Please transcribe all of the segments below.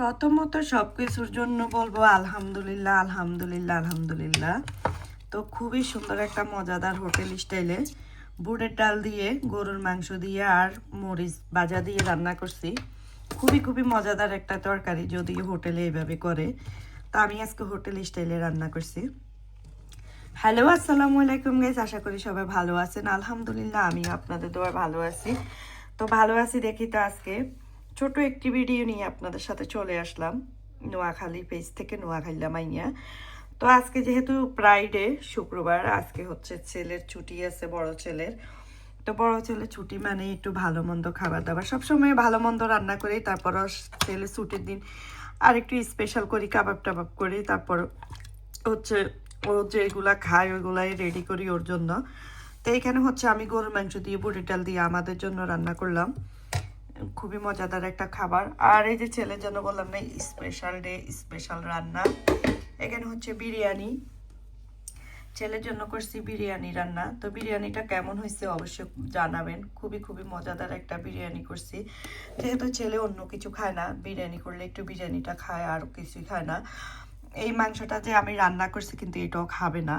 প্রথমত সব কিছুর জন্য বলব আলহামদুলিল্লাহ আলহামদুলিল্লাহ আলহামদুলিল্লাহ। তো খুবই সুন্দর একটা মজাদার হোটেল স্টাইলে বুটের ডাল দিয়ে, গরুর মাংস দিয়ে আর মরিচ ভাজা দিয়ে রান্না করছি। খুবই খুবই মজাদার একটা তরকারি যদি হোটেলে এইভাবে করে। তা আমি আজকে হোটেল স্টাইলে রান্না করছি। হ্যালো, আসসালামু আলাইকুম গাইস আশা করি সবাই ভালো আছেন। আলহামদুলিল্লাহ আমি আপনাদের দোয়া ভালো আছি। তো ভালো আছি দেখি তো আজকে। ছোট একটি ভিডিও নিয়ে আপনাদের সাথে চলে আসলাম। নোয়াখালী পেজ থেকে নোয়াখালী মাইয়া। তো আজকে যেহেতু প্রাইডে শুক্রবার, আজকে হচ্ছে ছেলের ছুটি আছে, বড় ছেলের। তো বড় ছেলে ছুটি মানে একটু ভালো মন্দ খাবার দাবার সবসময় ভালো মন্দ রান্না করি, তারপর ছেলে ছুটির দিন আর একটু স্পেশাল করি কাবাব টাবাব করি, তারপর হচ্ছে ও যেগুলা খায় ওইগুলাই রেডি করি ওর জন্য। তো এখানে হচ্ছে আমি গরুর মাংস দিয়ে বুড়ি ডাল দিয়ে আমাদের জন্য রান্না করলাম। খুবই মজাদার একটা খাবার। আর এই যে ছেলের জন্য বললাম না স্পেশাল ডে স্পেশাল রান্না। এখানে হচ্ছে বিরিয়ানি। ছেলের জন্য করছি বিরিয়ানি রান্না। তো বিরিয়ানিটা কেমন হয়েছে অবশ্যই জানাবেন। খুবই খুবই মজাদার একটা বিরিয়ানি করছি। যেহেতু ছেলে অন্য কিছু খায় না, বিরিয়ানি করলে একটু বিরিয়ানিটা খায়, আর কিছুই খায় না। এই মাংসটা যে আমি রান্না করছি কিন্তু এটাও খাবে না।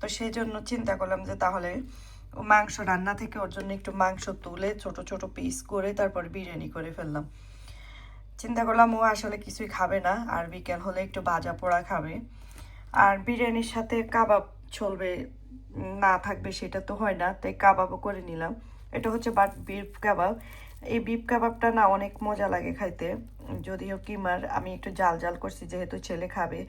তো সেই জন্য চিন্তা করলাম যে তাহলে মাংস রান্না থেকে ওর জন্য একটু মাংস তুলে ছোট ছোট পিস করে তারপর বিরিয়ানি করে ফেললাম। চিন্তা করলাম ও আসলে কিছুই খাবে না, আর বিকেল হলে একটু ভাজা পোড়া খাবে। আর বিরিয়ানির সাথে কাবাব চলবে, না থাকবে সেটা তো হয় না, তাই কাবাবও করে নিলাম। এটা হচ্ছে বাট বিফ কাবাব। এই বিপ কাবাবটা না অনেক মজা লাগে খাইতে। যদিও কিমার, আমি একটু জাল জাল করছি, যেহেতু ছেলে খাবে।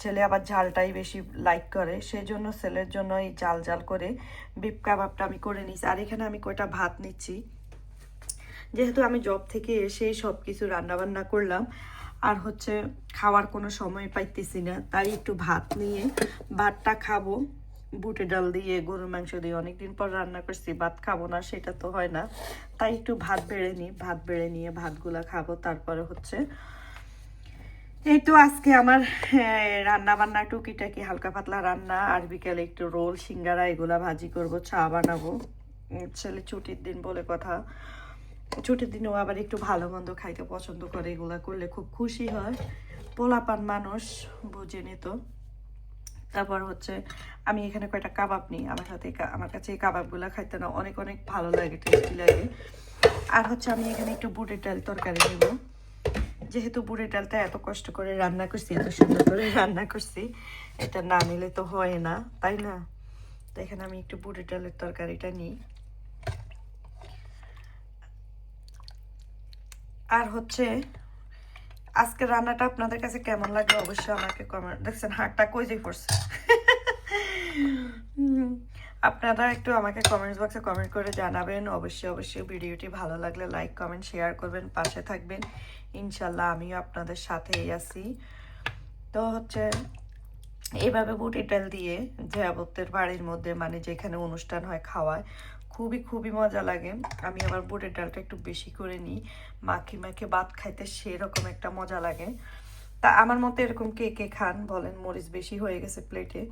ছেলে আবার ঝালটাই বেশি লাইক করে সেই জন্য ছেলের জন্য এই জাল জাল করে বিফ কাবাবটা আমি করে নিচ্ছি আর এখানে আমি কয়টা ভাত নিচ্ছি। যেহেতু আমি জব থেকে এসেই সব কিছু রান্নাবান্না করলাম, আর হচ্ছে খাওয়ার কোনো সময় পাইতেছি না, তাই একটু ভাত নিয়ে ভাতটা খাব। বুটে ডাল দিয়ে, গরুর মাংস দিয়ে অনেকদিন পর রান্না করছি, ভাত খাব না, সেটা তো হয় না। তাই একটু ভাত বেড়ে নিই ভাত বেড়ে নিয়ে ভাতগুলা খাব, তারপরে হচ্ছে এই তো আজকে আমার রান্না বান্না টুকিটাকি হালকা পাতলা রান্না, আর বিকেলে একটু রোল, সিঙ্গারা, এগুলা ভাজি করব, চা বানাবো। ছেলে ছুটির দিন বলে কথা, ছুটির দিনেও আবার একটু ভালো মন্দ খাইতে পছন্দ করে, এগুলা করলে খুব খুশি হয়। পোলাপান মানুষ বুঝেনি তো। তারপর হচ্ছে আমি এখানে কয়টা কাবাব নিই, আমার সাথে আমার কাছে এই কাবাবগুলো খাইতে না অনেক অনেক ভালো লাগে টেস্টি লাগে। আর হচ্ছে আমি এখানে একটু বুটের ডাল তরকারি দেবো। যেহেতু বুড়ের ডালটা এত কষ্ট করে রান্না করছি, এত সুন্দর করে রান্না করছি, এটা না নিলে তো হয় না, তাই না? তো এখানে আমি একটু বুড়ের ডালের তরকারিটা নিই। আর হচ্ছে আজকে রান্নাটা আপনাদের কাছে কেমন লাগবে অবশ্যই আমাকে কমেন্ট দেখছেন, হাটটা কই যে পড়ছে? আপনারা একটু আমাকে কমেন্টস বক্সে কমেন্ট করে জানাবেন। অবশ্যই অবশ্যই ভিডিওটি ভালো লাগলে লাইক কমেন্ট শেয়ার করবেন, পাশে থাকবেন। ইনশাল্লাহ আমিও আপনাদের সাথেই আছি। তো হচ্ছে এইভাবে বুটি ডাল দিয়ে জয়াবতের বাড়ির মধ্যে মানে যেখানে অনুষ্ঠান হয় খাওয়ায় খুবই খুবই মজা লাগে। আমি আবার বুটের ডালটা একটু বেশি করে নিই। মাখি মাখে ভাত খাইতে সেরকম একটা মজা লাগে। তা আমার মতো এরকম কে কে খান বলেন, মরিচ বেশি হয়ে গেছে প্লেটে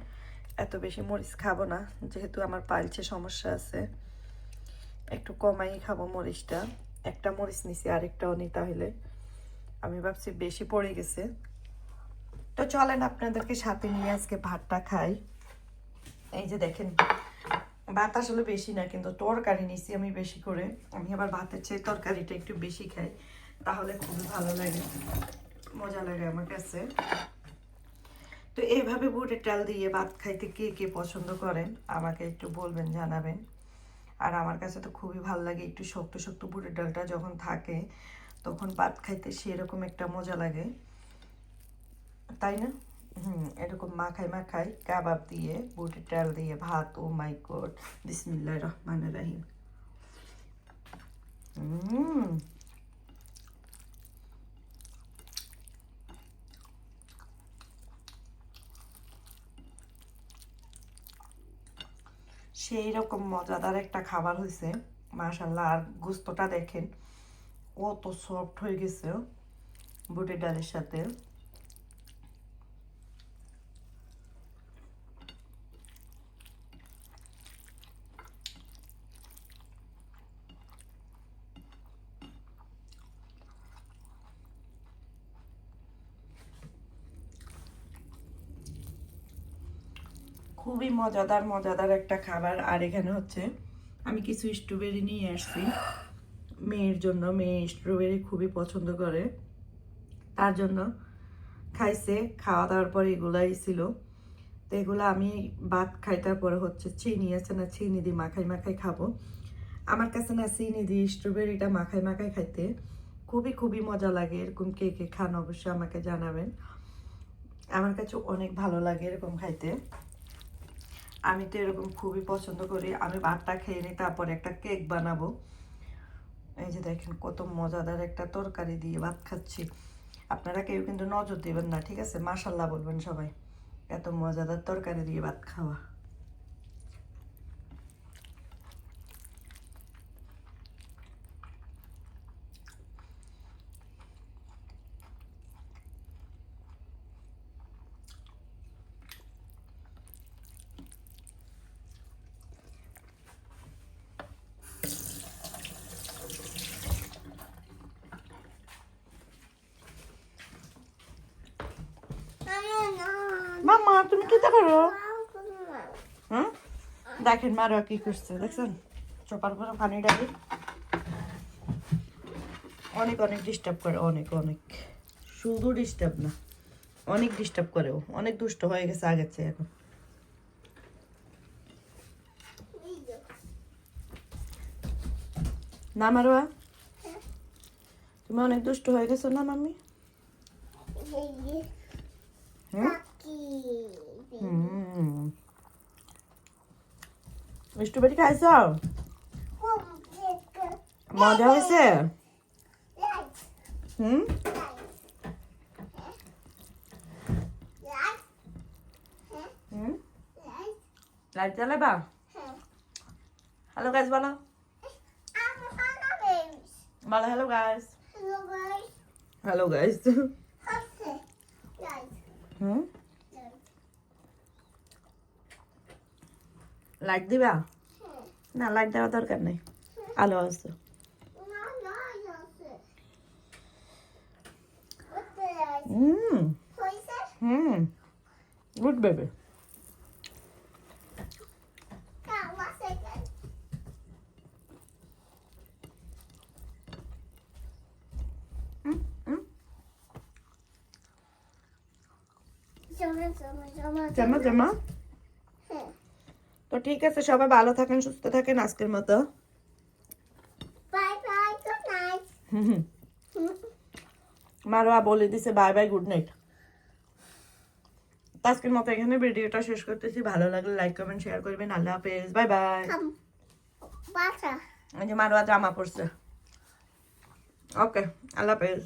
এত বেশি মরিচ খাব না, যেহেতু আমার পালছে সমস্যা আছে। একটু কমাই খাব মরিচটা। একটা মরিচ নিছি, আরেকটাও নি তাহলে। আমি ভাবছি বেশি পড়ে গেছে। তো চলেন আপনাদেরকে সাথে নিয়ে আজকে ভাতটা খাই। এই যে দেখেন ভাত আসলে বেশি না, কিন্তু তরকারি নিছি আমি বেশি করে। আমি আবার ভাতের চেয়ে তরকারিটা একটু বেশি খাই, তাহলে খুবই ভালো লাগে। মজা লাগে আমার কাছে। তো এইভাবে বুটের ডাল দিয়ে ভাত খাইতে কে কে পছন্দ করেন, আমাকে একটু বলবেন, জানাবেন। আর আমার কাছে তো খুবই ভালো লাগে একটু শক্ত শক্ত বুটের ডালটা যখন থাকে, তখন ভাত খাইতে সেরকম একটা মজা লাগে। তাই না? হুম, এরকম মাখাই মাখাই কাবাব দিয়ে, বুটের ডাল দিয়ে, ভাত, ও মাই গড, বিসমিল্লাহ রহমান রাহিম। হুম। সেই রকম মজাদার একটা খাবার হয়েছে মাশাল্লাহ আর গুস্তটা দেখেন, কত সফট হয়ে গেছে, বুটের ডালের সাথে। খুবই মজাদার মজাদার একটা খাবার। আর এখানে হচ্ছে, আমি কিছু স্ট্রবেরি নিয়ে আসছি। মেয়ের জন্য, মেয়ে স্ট্রবেরি খুবই পছন্দ করে। তার জন্য খাইছে, খাওয়া দাওয়ার পর এগুলাই ছিল। তো এগুলো আমি ভাত খাইতার পরে হচ্ছে চিনি আছে না, চিনি দিয়ে মাখাই মাখাই খাব। আমার কাছে না চিনি দিয়ে স্ট্রবেরিটা মাখাই মাখাই খাইতে খুবই খুবই মজা লাগে। এরকম কে কে খান অবশ্যই আমাকে জানাবেন। আমার কাছে অনেক ভালো লাগে এরকম খাইতে। আমি তো এরকম খুবই পছন্দ করি। আমি ভাতটা খেয়ে নিই, তারপরে একটা কেক বানাবো। এই যে দেখেন, কত মজাদার একটা তরকারি দিয়ে ভাত খাচ্ছি। আপনারা কেউ কিন্তু নজর দেবেন না, ঠিক আছে? মাসাল্লাহ বলবেন সবাই, এত মজাদার তরকারি দিয়ে ভাত খাওয়া। মামা তুমি কি করো? হ্যাঁ দেখেন মারা কি করছে দেখছেন? চপার পরে পানি ডালি অনেক অনেক ডিস্টার্ব করে অনেক অনেক। শুধু ডিস্টার্ব না অনেক ডিস্টার্ব করে ও। অনেক দুষ্ট হয়ে গেছে আগের চেয়ে এখন। না মারোয়া? তুমি অনেক দুষ্ট হয়ে গেছো না মাম্মি? হুম হুম? স্ট্রবেরি খাইছ মজা হয়েছে হুম হুম লাইট জ্বালাবা হ্যালো গাইস বলো বলো হ্যালো গাইস হ্যালো গাইস হুম লাইট দিবা না লাইট দেওয়া দরকার নেই আলো আছে হুম হুম গুড বেবি জামা জামা তো ঠিক আছে সবাই ভালো থাকেন সুস্থ থাকেন আজকের মতো। মারোয়া বলে দিছে বাই বাই গুড নাইট আজকের মতো এখানে ভিডিওটা শেষ করতেছি। ভালো লাগলে লাইক কমেন্ট শেয়ার করবেন। আল্লাহ হাফেজ। Bye bye. যে মারোয়া জামা পড়ছে ওকে আল্লাহ হাফেজ।